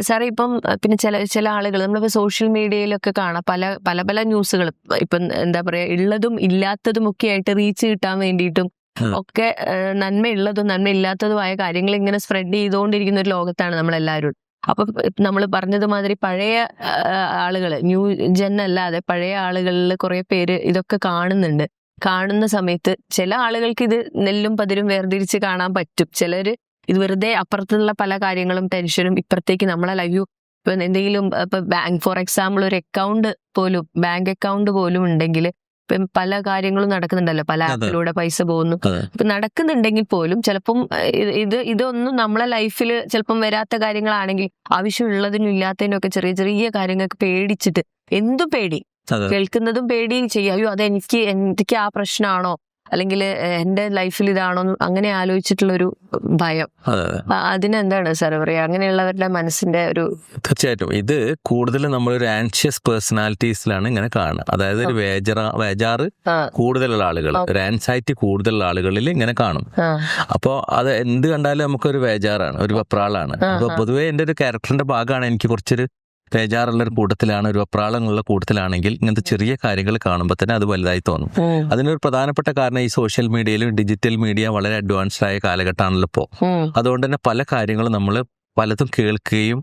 സാറേ ഇപ്പം പിന്നെ ചില ചില ആളുകൾ നമ്മളിപ്പോ സോഷ്യൽ മീഡിയയിലൊക്കെ കാണാം. പല പല പല ന്യൂസുകൾ ഇപ്പം എന്താ പറയാ ഉള്ളതും ഇല്ലാത്തതും ഒക്കെ ആയിട്ട് റീച്ച് കിട്ടാൻ വേണ്ടിയിട്ടും. ഒക്കെ നന്മയുള്ളതും നന്മയില്ലാത്തതുമായ കാര്യങ്ങൾ ഇങ്ങനെ സ്പ്രെഡ് ചെയ്തുകൊണ്ടിരിക്കുന്ന ഒരു ലോകത്താണ് നമ്മളെല്ലാവരും. അപ്പൊ നമ്മൾ പറഞ്ഞതുമാതിരി പഴയ ആളുകൾ ന്യൂ ജെൻ അല്ലാതെ പഴയ ആളുകളിൽ കുറെ പേര് ഇതൊക്കെ കാണുന്നുണ്ട്. കാണുന്ന സമയത്ത് ചില ആളുകൾക്ക് ഇത് നെല്ലും പതിരും വേർതിരിച്ച് കാണാൻ പറ്റും. ചിലര് ഇത് വെറുതെ അപ്പുറത്തുള്ള പല കാര്യങ്ങളും ടെൻഷനും ഇപ്പുറത്തേക്ക് നമ്മളെ ലൈവ് ഇപ്പൊ എന്തെങ്കിലും ഇപ്പൊ ബാങ്ക് ഫോർ എക്സാമ്പിൾ ഒരു അക്കൗണ്ട് പോലും ബാങ്ക് അക്കൗണ്ട് പോലും ഉണ്ടെങ്കിൽ ഇപ്പം പല കാര്യങ്ങളും നടക്കുന്നുണ്ടല്ലോ. പല. ആപ്പിലൂടെ പൈസ പോകുന്നു. ഇപ്പൊ നടക്കുന്നുണ്ടെങ്കിൽ പോലും ചിലപ്പം ഇത് ഇത് ഇതൊന്നും നമ്മളെ ലൈഫിൽ ചിലപ്പം വരാത്ത കാര്യങ്ങളാണെങ്കിൽ ആവശ്യമുള്ളതിനും ഇല്ലാത്തതിനും ഒക്കെ ചെറിയ ചെറിയ കാര്യങ്ങൾക്ക് പേടിച്ചിട്ട് എന്തും പേടി. കേൾക്കുന്നതും പേടി ചെയ്യും. അയ്യോ അത് എനിക്ക് എനിക്ക് ആ പ്രശ്നമാണോ? അല്ലെങ്കിൽ എന്റെ ലൈഫിൽ ഇതാണോ അങ്ങനെ ആലോചിച്ചിട്ടുള്ള ഒരു ഭയം അതിനെന്താണ് സാർ പറയുക അങ്ങനെയുള്ളവരുടെ മനസ്സിന്റെ ഒരു തീർച്ചയായിട്ടും. ഇത് കൂടുതൽ നമ്മളൊരു ആൻഷ്യസ് പേഴ്സണാലിറ്റീസിലാണ് ഇങ്ങനെ കാണുന്നത്. അതായത് ഒരു വേജറ വേജാറ് കൂടുതലുള്ള ആളുകൾ ഒരു ആൻസൈറ്റി കൂടുതലുള്ള ആളുകളിൽ ഇങ്ങനെ കാണും. അപ്പോ അപ്പോൾ അത് എന്ത് കണ്ടാലും നമുക്കൊരു വേജാറാണ് ഒരു വെപ്രാളാണ്. ആ, അപ്പൊ പൊതുവേ എന്റെ ഒരു ക്യാരക്ടറിന്റെ ഭാഗമാണ് എനിക്ക് കുറച്ചൊരു വേജാറുള്ള ഒരു കൂട്ടത്തിലാണ് ഒരു അപ്രാളങ്ങളുള്ള കൂട്ടത്തിലാണെങ്കിൽ ഇങ്ങനത്തെ ചെറിയ കാര്യങ്ങൾ കാണുമ്പോൾ തന്നെ അത് വലുതായി തോന്നും. അതിനൊരു പ്രധാനപ്പെട്ട കാരണം ഈ സോഷ്യൽ മീഡിയയിലും ഡിജിറ്റൽ മീഡിയ വളരെ അഡ്വാൻസ്ഡ് ആയ കാലഘട്ടമാണല്ലോ ഇപ്പോൾ അതുകൊണ്ട് തന്നെ പല കാര്യങ്ങളും നമ്മൾ പലതും കേൾക്കുകയും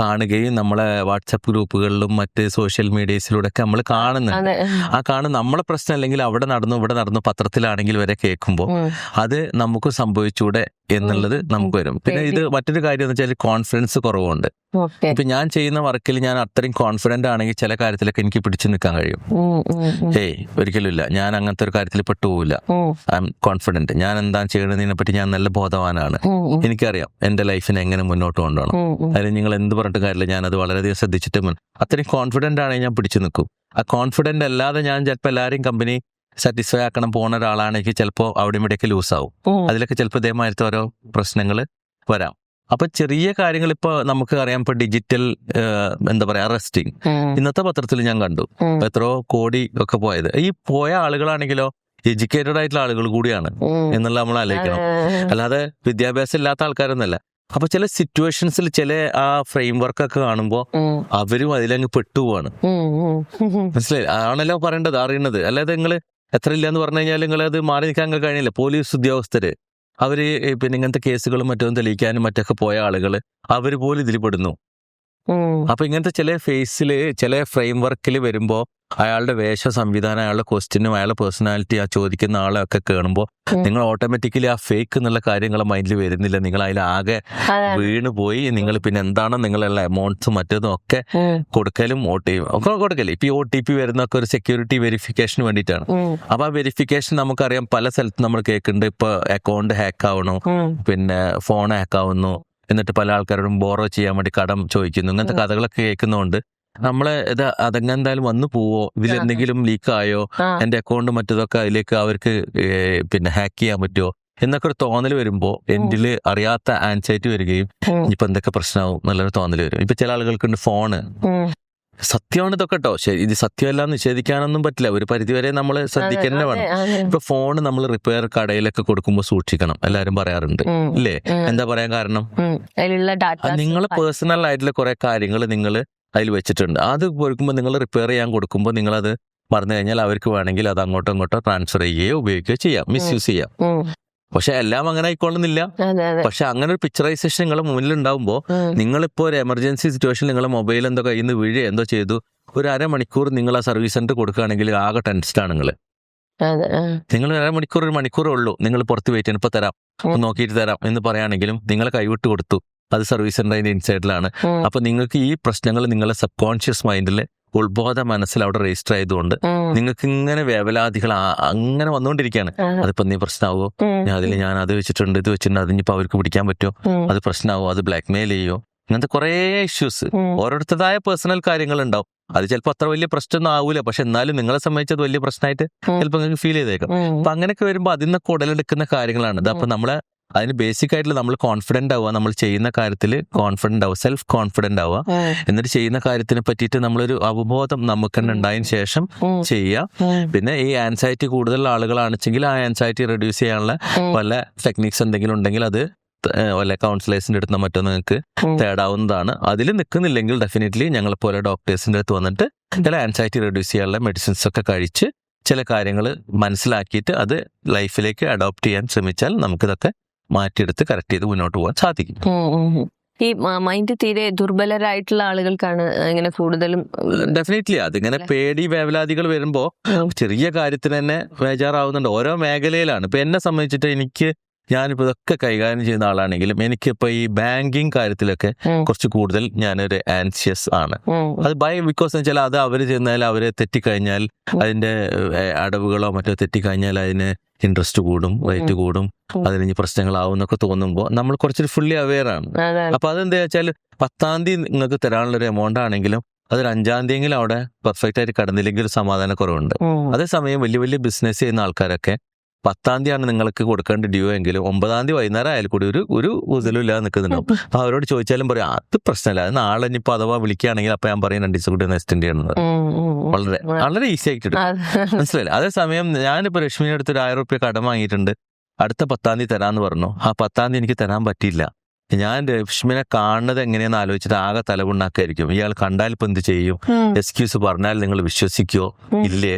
കാണുകയും നമ്മളെ വാട്സപ്പ് ഗ്രൂപ്പുകളിലും മറ്റ് സോഷ്യൽ മീഡിയസിലൂടെ ഒക്കെ നമ്മൾ കാണുന്നുണ്ട്. ആ കാണുന്ന നമ്മളെ പ്രശ്നം അല്ലെങ്കിൽ അവിടെ നടന്നു ഇവിടെ നടന്നു പത്രത്തിലാണെങ്കിൽ വരെ കേൾക്കുമ്പോൾ അത് നമുക്ക് സംഭവിച്ചൂടെ എന്നുള്ളത്. നമുക്ക് വരും. പിന്നെ ഇത് മറ്റൊരു കാര്യം എന്ന് വെച്ചാൽ കോൺഫിഡൻസ് കുറവുണ്ട്. ഇപ്പൊ ഞാൻ ചെയ്യുന്ന വർക്കിൽ ഞാൻ അത്രയും കോൺഫിഡന്റ് ആണെങ്കിൽ ചില കാര്യത്തിലൊക്കെ എനിക്ക് പിടിച്ചു നിൽക്കാൻ കഴിയും. ഏയ് ഒരിക്കലും ഇല്ല ഞാൻ അങ്ങനത്തെ ഒരു കാര്യത്തിൽ പെട്ടുപോകില്ല ഐ എം കോൺഫിഡന്റ് ഞാൻ എന്താ ചെയ്യണതിനെ പറ്റി ഞാൻ നല്ല ബോധവാനാണ്. എനിക്കറിയാം എന്റെ ലൈഫിനെ എങ്ങനെ മുന്നോട്ട് കൊണ്ടുപോകണം. ഉം, ഉം. അതിന് നിങ്ങൾ എന്ത് പറഞ്ഞിട്ട് കാര്യമില്ല. ഞാൻ അത് വളരെയധികം ശ്രദ്ധിച്ചിട്ട് അത്രയും കോൺഫിഡന്റ് ആണെങ്കിൽ ഞാൻ പിടിച്ചു നിൽക്കും. ആ കോൺഫിഡന്റ് അല്ലാതെ ഞാൻ ചിലപ്പോൾ എല്ലാവരെയും കമ്പനി സാറ്റിസ്ഫൈ ആക്കണം പോകുന്ന ഒരാളാണെങ്കിൽ ചിലപ്പോൾ അവിടെ ഇവിടെയൊക്കെ ലൂസാവും അതിലൊക്കെ ചിലപ്പോൾ ഇതേമാതിരത്തെ ഓരോ പ്രശ്നങ്ങൾ വരാം. അപ്പൊ ചെറിയ കാര്യങ്ങൾ ഇപ്പൊ നമുക്ക് അറിയാം. ഇപ്പൊ ഡിജിറ്റൽ എന്താ പറയാ അറസ്റ്റിംഗ് ഇന്നത്തെ പത്രത്തിൽ ഞാൻ കണ്ടു. എത്രയോ കോടി ഒക്കെ പോയത്. ഈ പോയ ആളുകളാണെങ്കിലോ എഡ്യൂക്കേറ്റഡ് ആയിട്ടുള്ള ആളുകൾ കൂടിയാണ് എന്നുള്ള നമ്മൾ ആലോചിക്കണം. അല്ലാതെ വിദ്യാഭ്യാസം ഇല്ലാത്ത ആൾക്കാരൊന്നല്ല അപ്പൊ ചില സിറ്റുവേഷൻസിൽ ചില ആ ഫ്രെയിം വർക്ക് ഒക്കെ കാണുമ്പോൾ അവരും അതിലങ്ങ് പെട്ടുപോവാണ്. മനസ്സിലായി ആണല്ലോ പറയേണ്ടത് അറിയുന്നത് അല്ലാതെ നിങ്ങൾ എത്ര ഇല്ലാന്ന് പറഞ്ഞു കഴിഞ്ഞാൽ നിങ്ങൾ അത് മാറി നിൽക്കാൻ കഴിയില്ല. പോലീസ് ഉദ്യോഗസ്ഥര് അവർ പിന്നെ ഇങ്ങനത്തെ കേസുകളും മറ്റൊന്നും തെളിയിക്കാനും മറ്റൊക്കെ പോയ ആളുകൾ അവർ പോലും ഇതിൽ പെടുന്നു. അപ്പൊ ഇങ്ങനത്തെ ചില ഫേസിൽ ചില ഫ്രെയിം വർക്കിൽ വരുമ്പോ അയാളുടെ വേഷ സംവിധാനം അയാളുടെ ക്വസ്റ്റ്യനും അയാളുടെ പേഴ്സണാലിറ്റി ആ ചോദിക്കുന്ന ആളെ ഒക്കെ കേണുമ്പോ നിങ്ങൾ ഓട്ടോമാറ്റിക്കലി ആ ഫേക്ക് എന്നുള്ള കാര്യങ്ങൾ മൈൻഡിൽ വരുന്നില്ല. നിങ്ങൾ അതിൽ ആകെ. വീണ് പോയി. നിങ്ങൾ പിന്നെ എന്താണ് നിങ്ങളുള്ള എമൗണ്ട്സും മറ്റതും ഒക്കെ കൊടുക്കലും ഒ ടി ഒക്കെ കൊടുക്കൽ. ഇപ്പൊ ഒ ടി പി വരുന്നൊക്കെ ഒരു സെക്യൂരിറ്റി വെരിഫിക്കേഷന് വേണ്ടിയിട്ടാണ്. അപ്പൊ ആ വെരിഫിക്കേഷൻ നമുക്കറിയാം പല സ്ഥലത്തും നമ്മൾ കേൾക്കുന്നുണ്ട്. ഇപ്പൊ അക്കൗണ്ട് ഹാക്ക് ആവണു. പിന്നെ ഫോൺ ഹാക്ക് ആവുന്നു. എന്നിട്ട് പല ആൾക്കാരോടും ബോറോ ചെയ്യാൻ വേണ്ടി കടം ചോദിക്കുന്നു. ഇങ്ങനത്തെ കഥകളൊക്കെ കേൾക്കുന്നതുകൊണ്ട് നമ്മളെ ഇത് അതങ്ങനെ എന്തായാലും വന്നു പോവോ? ഇതിലെന്തെങ്കിലും ലീക്കായോ ലീക്ക് ആയോ? ആ, എന്റെ അക്കൗണ്ട് മറ്റതൊക്കെ അതിലേക്ക് അവർക്ക് പിന്നെ ഹാക്ക് ചെയ്യാൻ പറ്റുമോ എന്നൊക്കെ ഒരു തോന്നൽ വരുമ്പോ എന്റിൽ അറിയാത്ത ആൻസൈറ്റി വരികയും ഇപ്പൊ എന്തൊക്കെ പ്രശ്നമാവും എന്നുള്ളൊരു തോന്നൽ വരും. ഇപ്പൊ ചില ആളുകൾക്കുണ്ട് ഫോണ്. സത്യമാണ് ഇതൊക്കെ കേട്ടോ ശരി ഇത് സത്യമല്ല നിഷേധിക്കാനൊന്നും പറ്റില്ല. ഒരു പരിധിവരെ നമ്മൾ ശ്രദ്ധിക്കേണ്ട വേണം. ഇപ്പൊ ഫോൺ നമ്മൾ റിപ്പയർ കടയിലൊക്കെ കൊടുക്കുമ്പോൾ സൂക്ഷിക്കണം. എല്ലാരും പറയാറുണ്ട്. അല്ലേ ഇല്ലേ? എന്താ പറയാൻ കാരണം? നിങ്ങൾ പേഴ്സണൽ ആയിട്ടുള്ള കുറെ കാര്യങ്ങൾ നിങ്ങൾ അതിൽ വെച്ചിട്ടുണ്ട്. അത് കൊടുക്കുമ്പോൾ നിങ്ങൾ റിപ്പയർ ചെയ്യാൻ കൊടുക്കുമ്പോൾ നിങ്ങൾ അത് മറന്നു കഴിഞ്ഞാൽ അവർക്ക് വേണമെങ്കിൽ അത് അങ്ങോട്ടോ ഇങ്ങോട്ടോ ട്രാൻസ്ഫർ ചെയ്യുകയോ ഉപയോഗിക്കുകയോ ചെയ്യാം. മിസ്യൂസ് ചെയ്യാം. പക്ഷെ എല്ലാം അങ്ങനെ ആയിക്കൊള്ളുന്നില്ല. അതെ പക്ഷെ അങ്ങനെ ഒരു പിക്ചറൈസേഷൻ നിങ്ങളുടെ മുന്നിൽ ഉണ്ടാവുമ്പോൾ നിങ്ങളിപ്പോ നിങ്ങളിപ്പോൾ ഒരു എമർജൻസി സിറ്റുവേഷൻ നിങ്ങളെ മൊബൈൽ എന്തോ കയ്യിൽ നിന്ന് വീഴുക എന്തോ ചെയ്തു ഒരു അരമണിക്കൂർ നിങ്ങൾ ആ സർവീസ് സെന്റർ കൊടുക്കുകയാണെങ്കിൽ ആകെ ടെൻസ്ഡ് ആണ് നിങ്ങൾ നിങ്ങൾ അരമണിക്കൂർ ഒരു മണിക്കൂറേ ഉള്ളൂ നിങ്ങൾ പുറത്ത് വെയിറ്റ് ചെയ്യാൻ ഇപ്പൊ തരാം നോക്കിയിട്ട് തരാം എന്ന് പറയുകയാണെങ്കിലും നിങ്ങളെ കൈവിട്ട് കൊടുത്തു. അത് സർവീസ് സെന്ററിന്റെ ഇൻസൈഡിലാണ് അപ്പൊ നിങ്ങൾക്ക് ഈ പ്രശ്നങ്ങൾ നിങ്ങളെ സബ് കോൺഷ്യസ് മൈൻഡിൽ ഉത്ബോധ മനസ്സിൽ അവിടെ രജിസ്റ്റർ ആയതുകൊണ്ട് നിങ്ങൾക്ക് ഇങ്ങനെ വേവലാതികൾ അങ്ങനെ വന്നുകൊണ്ടിരിക്കുകയാണ്. അതിപ്പോ നീ പ്രശ്നമാവോ അതിൽ ഞാൻ അത് വെച്ചിട്ടുണ്ട് ഇത് വെച്ചിട്ടുണ്ട് അതിനിപ്പോ അവർക്ക് പിടിക്കാൻ പറ്റുമോ? അത് പ്രശ്നമാവോ അത് ബ്ലാക്ക് മെയിൽ ചെയ്യോ? ഇങ്ങനത്തെ കുറേ ഇഷ്യൂസ് ഓരോരുത്തതായ പേഴ്സണൽ കാര്യങ്ങൾ ഉണ്ടാവും അത് ചിലപ്പോൾ അത്ര വലിയ പ്രശ്നമൊന്നും ആവൂല. പക്ഷെ എന്നാലും നിങ്ങളെ സംബന്ധിച്ച് അത് വലിയ പ്രശ്നമായിട്ട്. ചിലപ്പോൾ നിങ്ങൾക്ക് ഫീൽ ചെയ്തേക്കാം. അപ്പൊ അങ്ങനെയൊക്കെ വരുമ്പോൾ അതിൽ നിന്നൊക്കെ ഉടലെടുക്കുന്ന കാര്യങ്ങളാണ്. ഇത് അപ്പൊ നമ്മളെ അതിന് ബേസിക് ആയിട്ടുള്ള നമ്മൾ കോൺഫിഡന്റ് ആവുക നമ്മൾ ചെയ്യുന്ന കാര്യത്തിൽ കോൺഫിഡന്റ് ആവുക സെൽഫ് കോൺഫിഡന്റ് ആവുക എന്നിട്ട് ചെയ്യുന്ന കാര്യത്തിനെ പറ്റിയിട്ട് നമ്മളൊരു അവബോധം നമുക്ക് തന്നെ ഉണ്ടായതിനു ശേഷം ചെയ്യുക. പിന്നെ ഈ ആൻസൈറ്റി കൂടുതലുള്ള ആളുകളാണെച്ചെങ്കിൽ ആ ആൻസൈറ്റി റെഡ്യൂസ് ചെയ്യാനുള്ള. പല ടെക്നിക്സ് എന്തെങ്കിലും ഉണ്ടെങ്കിൽ അത് വല്ല കൗൺസിലേഴ്സിന്റെ അടുത്ത് മറ്റോ നിങ്ങൾക്ക് തേടാവുന്നതാണ്. അതിൽ നിൽക്കുന്നില്ലെങ്കിൽ ഡെഫിനറ്റ്ലി ഞങ്ങളെ പോലെ ഡോക്ടേഴ്സിന്റെ അടുത്ത് വന്നിട്ട് ചില ആൻസൈറ്റി റെഡ്യൂസ് ചെയ്യാനുള്ള മെഡിസിൻസ് ഒക്കെ കഴിച്ച് ചില കാര്യങ്ങൾ മനസ്സിലാക്കിയിട്ട് അത് ലൈഫിലേക്ക് അഡോപ്റ്റ് ചെയ്യാൻ ശ്രമിച്ചാൽ നമുക്കിതൊക്കെ മാറ്റിയെടുത്ത് കറക്റ്റ് ചെയ്ത് മുന്നോട്ട് പോകാൻ സാധിക്കും. ഈ മൈൻഡ് തീരെ ദുർബലരായിട്ടുള്ള ആളുകൾക്കാണ് ഇങ്ങനെ കൂടുതലും ഡെഫിനറ്റ്ലി അതിങ്ങനെ പേടി വേവലാതികൾ വരുമ്പോ ചെറിയ കാര്യത്തിന് തന്നെ ബേജാറാവുന്നുണ്ട്. ഓരോ മേഖലയിലാണ്. ഇപ്പൊ എന്നെ സംബന്ധിച്ചിട്ട് എനിക്ക് ഞാനിപ്പോ ഇതൊക്കെ കൈകാര്യം ചെയ്യുന്ന ആളാണെങ്കിലും എനിക്കിപ്പോ ഈ ബാങ്കിങ് കാര്യത്തിലൊക്കെ കുറച്ച് കൂടുതൽ ഞാനൊരു ആൻഷ്യസ് ആണ്. അത് ബൈ ബിക്കോസ് എന്ന് വെച്ചാൽ അത് അവർ ചെന്നാൽ അവരെ തെറ്റിക്കഴിഞ്ഞാൽ. അതിന്റെ അടവുകളോ മറ്റോ തെറ്റിക്കഴിഞ്ഞാൽ അതിന് ഇൻട്രസ്റ്റ് കൂടും റേറ്റ് കൂടും. അതിന് പ്രശ്നങ്ങളാവും എന്നൊക്കെ തോന്നുമ്പോൾ നമ്മൾ കുറച്ചൊരു ഫുള്ളി അവെയർ ആണ്. അപ്പൊ അതെന്താ വെച്ചാൽ പത്താം തീയതി നിങ്ങൾക്ക് തരാനുള്ള ഒരു എമൗണ്ട് ആണെങ്കിലും അതൊരു അഞ്ചാം തീയതിയെങ്കിലും അവിടെ പെർഫെക്റ്റ് ആയിട്ട് കടന്നില്ലെങ്കിൽ ഒരു സമാധാനക്കുറവുണ്ട്. അതേസമയം വലിയ വലിയ ബിസിനസ് ചെയ്യുന്ന ആൾക്കാരൊക്കെ പത്താം തീയതിയാണ് നിങ്ങൾക്ക് കൊടുക്കേണ്ട ഡ്യൂ എങ്കിലും ഒമ്പതാം തീയതി വൈകുന്നേരം ആയാലും കൂടി ഒരു ഒരു ഉതലും ഇല്ലാതെ നിൽക്കുന്നുണ്ടാവും അപ്പൊ അവരോട് ചോദിച്ചാലും പറയും അത് പ്രശ്നമില്ല. അത് നാളെ ഇനിയിപ്പോ അഥവാ വിളിക്കുകയാണെങ്കിൽ അപ്പൊ ഞാൻ പറയും രണ്ട് ദിവസം കൂടി ഒന്ന് എക്സ്റ്റെൻഡ് ചെയ്യണമെന്ന്. വളരെ വളരെ ഈസി ആയിട്ട് മനസ്സിലായില്ല? അതേസമയം ഞാനിപ്പോ രശ്മിയുടെ അടുത്ത് ഒരു ആയിരം റുപ്യ കടം വാങ്ങിയിട്ടുണ്ട്. അടുത്ത പത്താം തീയതി തരാന്ന് പറഞ്ഞു. ആ പത്താം തീയതി എനിക്ക് തരാൻ പറ്റിയില്ല. ഞാൻ രശ്മിനെ കാണുന്നത് എങ്ങനെയാന്ന് ആലോചിച്ചിട്ട് ആകെ തലമുണ്ടാക്കായിരിക്കും ഇയാൾ കണ്ടാൽ ഇപ്പൊ എന്ത് ചെയ്യും. എക്സ്ക്യൂസ് പറഞ്ഞാൽ നിങ്ങൾ വിശ്വസിക്കോ. ഇല്ലേ.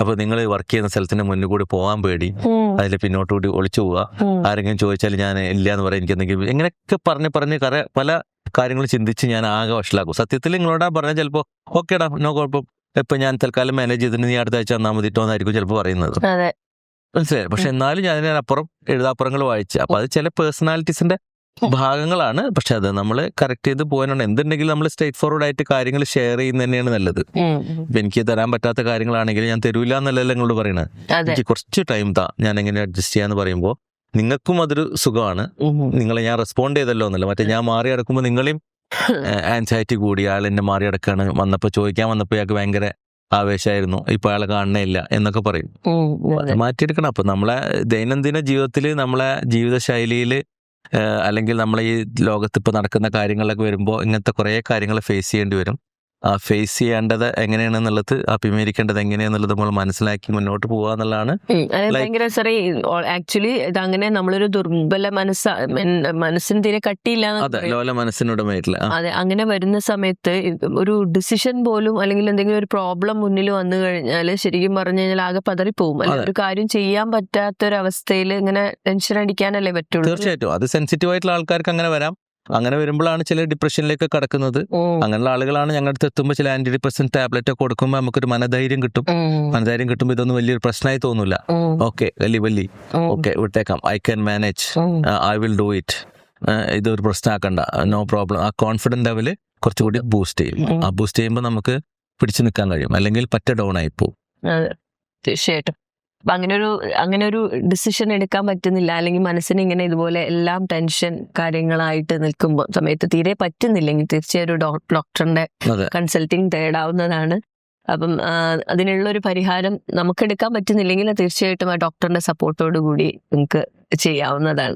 അപ്പൊ നിങ്ങൾ വർക്ക് ചെയ്യുന്ന സ്ഥലത്തിന്റെ മുന്നിൽ കൂടി പോകാൻ പേടി. അതിൽ പിന്നോട്ട് കൂടി ഒളിച്ചു പോവുക ആരെങ്കിലും ചോദിച്ചാൽ ഞാൻ ഇല്ല എന്ന് പറയാൻ എനിക്ക് എന്തെങ്കിലും എങ്ങനെയൊക്കെ പറഞ്ഞ് പറഞ്ഞ് കറ പല കാര്യങ്ങൾ ചിന്തിച്ച് ഞാൻ ആകെ വഷളാക്കും. സത്യത്തിൽ നിങ്ങളോടാ പറഞ്ഞാൽ ചിലപ്പോ ഓക്കേടാ നോ കുഴപ്പം ഇപ്പൊ ഞാൻ തൽക്കാലം മാനേജ് ചെയ്തിട്ട് നീ അടുത്ത ആഴ്ച തന്നാൽ മതിട്ടോ എന്നായിരിക്കും ചിലപ്പോൾ പറയുന്നത്. മനസ്സിലായി? പക്ഷെ എന്നാലും ഞാൻ അതിനപ്പുറം എഴുതാപ്പുറങ്ങൾ വായിച്ചു. അപ്പൊ അത് ചില പേഴ്സണാലിറ്റീസിന്റെ ഭാഗങ്ങളാണ്. പക്ഷെ അത് നമ്മൾ കറക്റ്റ് ചെയ്ത് പോകാനാണ്. എന്തുണ്ടെങ്കിലും നമ്മൾ സ്ട്രേറ്റ് ഫോർവേഡ് ആയിട്ട് കാര്യങ്ങൾ ഷെയർ ചെയ്യുന്ന തന്നെയാണ് നല്ലത്. ഇപ്പൊ എനിക്ക് തരാൻ പറ്റാത്ത കാര്യങ്ങളാണെങ്കിൽ ഞാൻ തരൂല എന്നല്ലല്ലോ നിങ്ങളോട് പറയണത് എനിക്ക് കുറച്ച് ടൈം താ. ഞാൻ എങ്ങനെ അഡ്ജസ്റ്റ് ചെയ്യാന്ന് പറയുമ്പോൾ നിങ്ങൾക്കും അതൊരു സുഖമാണ്. നിങ്ങളെ ഞാൻ റെസ്പോണ്ട് ചെയ്തല്ലോ എന്നല്ല. മറ്റേ ഞാൻ മാറി അടക്കുമ്പോൾ നിങ്ങളെയും ആൻസൈറ്റി കൂടി. അയാൾ എന്നെ മാറി അടക്കാണ് വന്നപ്പോൾ ചോദിക്കാൻ വന്നപ്പോൾ ഇയാൾക്ക് ഭയങ്കര ആവേശമായിരുന്നു ഇപ്പൊ അയാളെ കാണണില്ല എന്നൊക്കെ പറയും. മാറ്റിയെടുക്കണം. അപ്പൊ നമ്മളെ ദൈനംദിന ജീവിതത്തിൽ നമ്മളെ ജീവിതശൈലിയിൽ അല്ലെങ്കിൽ നമ്മൾ ഈ ലോകത്ത് ഇപ്പോൾ നടക്കുന്ന കാര്യങ്ങളിലൊക്കെ വരുമ്പോൾ ഇങ്ങനത്തെ കുറേ കാര്യങ്ങൾ ഫേസ് ചെയ്യേണ്ടി വരും. ഫേസ് ചെയ്യേണ്ടത് എങ്ങനെയാണെന്നുള്ളത് അഭിമുഖീകരിക്കേണ്ടത് എങ്ങനെയാണെന്നുള്ളത് നമ്മൾ മനസ്സിലാക്കി മുന്നോട്ട് പോവുക എന്നുള്ളതാണ്. ഭയങ്കര സാറേ ആക്ച്വലി ഇതങ്ങനെ നമ്മളൊരു ദുർബല മനസ്സ മനസ്സിന് തീരെ കട്ടിയില്ല. ലോല മനസ്സിനുടമയായിട്ടുള്ള അതെ അങ്ങനെ വരുന്ന സമയത്ത് ഒരു ഡിസിഷൻ പോലും അല്ലെങ്കിൽ എന്തെങ്കിലും ഒരു പ്രോബ്ലം മുന്നിൽ വന്നു കഴിഞ്ഞാൽ ശരിക്കും പറഞ്ഞു കഴിഞ്ഞാൽ ആകെ പതറിപ്പോവും. ഒരു കാര്യം ചെയ്യാൻ പറ്റാത്ത ഒരു അവസ്ഥയിൽ ഇങ്ങനെ ടെൻഷൻ അടിക്കാനല്ലേ പറ്റുള്ളൂ. തീർച്ചയായിട്ടും. അത് സെൻസിറ്റീവ് ആയിട്ടുള്ള ആൾക്കാർക്ക് അങ്ങനെ വരാം. അങ്ങനെ വരുമ്പോഴാണ് ചില ഡിപ്രഷനിലേക്ക് കടക്കുന്നത്. അങ്ങനെയുള്ള ആളുകളാണ് ഞങ്ങളുടെ അടുത്ത് എത്തുമ്പോൾ ചില ആന്റി ഡിപ്രസന്റ് ടാബ്ലറ്റ് ഒക്കെ കൊടുക്കുമ്പോൾ നമുക്കൊരു മനധൈര്യം കിട്ടും. മനധൈര്യം കിട്ടുമ്പോൾ ഇതൊന്നും വലിയൊരു പ്രശ്നമായി തോന്നില്ല ഓക്കെ വലിയ വലിയ. ഓക്കെ വിട്ടേക്കാം. I can manage I will do it ഇതൊരു പ്രശ്നമാക്കണ്ട നോ പ്രോബ്ലം ആ കോൺഫിഡൻസ് ലെവൽ കുറച്ചുകൂടി ബൂസ്റ്റ് ചെയ്യും. ആ ബൂസ്റ്റ് ചെയ്യുമ്പോൾ നമുക്ക് പിടിച്ചു നിൽക്കാൻ കഴിയും. അല്ലെങ്കിൽ പറ്റ ഡൗൺ ആയി പോകും തീർച്ചയായിട്ടും. അപ്പൊ അങ്ങനെ ഒരു അങ്ങനെ ഒരു ഡിസിഷൻ എടുക്കാൻ പറ്റുന്നില്ല. അല്ലെങ്കിൽ മനസ്സിന് ഇങ്ങനെ ഇതുപോലെ എല്ലാം ടെൻഷൻ കാര്യങ്ങളായിട്ട് നിൽക്കുമ്പോൾ സമയത്ത് തീരെ പറ്റുന്നില്ലെങ്കിൽ തീർച്ചയായും ഒരു ഡോക്ടറിന്റെ കൺസൾട്ടിങ് തേടാവുന്നതാണ് അപ്പം അതിനുള്ള ഒരു പരിഹാരം നമുക്ക് എടുക്കാൻ പറ്റുന്നില്ലെങ്കിൽ തീർച്ചയായിട്ടും ആ ഡോക്ടറിന്റെ സപ്പോർട്ടോട് കൂടി നിങ്ങൾക്ക് ചെയ്യാവുന്നതാണ്.